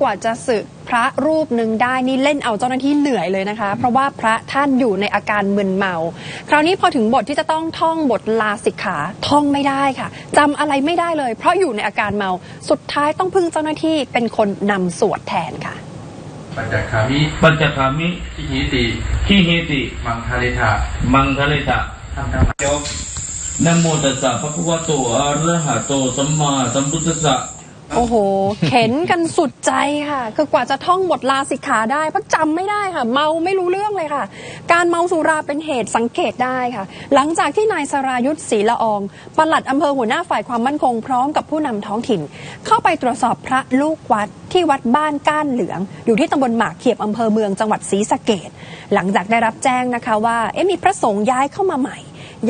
กว่าจะสึกพระรูปหนึ่งได้นี่เล่นเอาเจ้าหน้าที่เหนื่อยเลยนะคะ เพราะว่าพระท่านอยู่ในอาการมึนเมา คราวนี้พอถึงบทที่จะต้องท่องบทลาสิกขาท่องไม่ได้ค่ะจำอะไรไม่ได้เลย เพราะอยู่ในอาการเมาสุดท้ายต้องพึ่งเจ้าหน้าที่เป็นคนนำสวดแทนค่ะปัญจคามิปัญจคามิทิหิติขีเฮติมังคาริทะมังคเลตะทำธรรมยกนะโมตัสสะภะคะวะโตอะระหะโตสัมมาสัมพุทธัสสะ โอ้โห เข็นกันสุดใจค่ะ คือกว่าจะท่องบทลาสิกขาได้เพราะจำไม่ได้ค่ะ เมาไม่รู้เรื่องเลยค่ะ การเมาสุราเป็นเหตุสังเกตได้ค่ะ หลังจากที่นายสรายุทธศรีละอองปลัดอำเภอหัวหน้าฝ่ายความมั่นคงพร้อมกับผู้นำท้องถิ่น เข้าไปตรวจสอบพระลูกวัดที่วัดบ้านก้านเหลือง อยู่ที่ตำบลหมากเขียบอำเภอเมืองจังหวัดศรีสะเกดหลังจากได้รับแจ้งนะคะว่าเอ๊ะมีพระสงฆ์ย้ายเข้ามาใหม่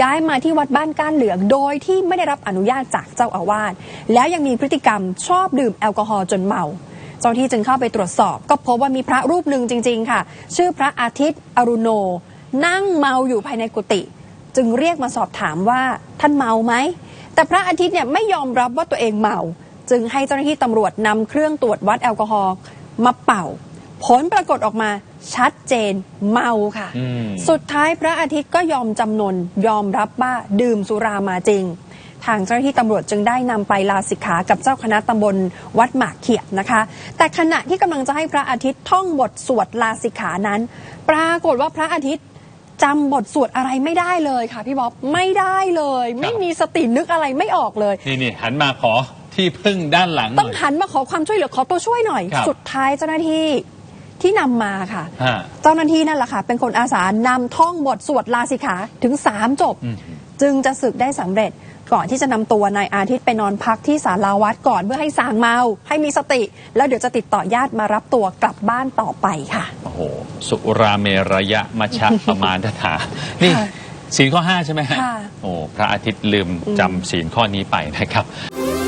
ย้ายมาที่วัดบ้านก้านเหลืองโดยที่ไม่ได้รับอนุญาตจากเจ้าอาวาสแล้วยังมีพฤติกรรมชอบดื่มแอลกอฮอล์จนเมาเจ้าที่จึงเข้าไปตรวจสอบ ก็พบว่ามีพระรูปหนึ่งจริง ๆ ค่ะ ชื่อพระอาทิตย์อรุโน นั่งเมาอยู่ภายในกุฏิจึงเรียกมาสอบถามว่าท่านเมาไหมแต่พระอาทิตย์เนี่ยไม่ยอมรับว่าตัวเองเมา จึงให้เจ้าหน้าที่ตำรวจนำเครื่องตรวจวัดแอลกอฮอล์มาเป่า ผลปรากฏออกมาชัดเจนเมาค่ะอืมสุดท้ายพระอาทิตย์ก็ยอมจำนนยอมรับว่าดื่มสุรามาจริง ทางเจ้าหน้าที่ตำรวจจึงได้นำไปลาสิกขากับเจ้าคณะตำบลวัดหมากเขียบนะคะ แต่ขณะที่กำลังจะให้พระอาทิตย์ท่องบทสวดลาสิกขานั้น ปรากฏว่าพระอาทิตย์จำบทสวดอะไรไม่ได้เลยค่ะพี่บ๊อบไม่ได้เลย ไม่มีสตินึกอะไรไม่ออกเลย นี่นี่หันมาขอที่พึ่งด้านหลังหต้องน่อยหันมาขอความช่วยเหลือขอตัวช่วยหน่อยครับสุดท้ายเจ้าหน้าที่ ที่นำมาค่ะ ฮะ เจ้าหน้าที่นั่นแหละค่ะ เป็นคนอาสานำท่องบทสวดลาสิกขาถึง 3 จบอืมจึงจะศึกได้สำเร็จ ก่อนที่จะนำตัวนายอาทิตย์ไปนอนพักที่ศาลาวัดก่อนเพื่อให้สางเมาให้มีสติ แล้วเดี๋ยวจะติดต่อญาติมารับตัวกลับบ้านต่อไปค่ะ โอ้โห สุราเมระยะมัชฌะ ประมาณทถานี่ค่ะศีลข้อ 5 ใช่ไหมฮะค่ะ โอ้พระอาทิตย์ลืมอืมจำศีลข้อนี้ไปนะครับค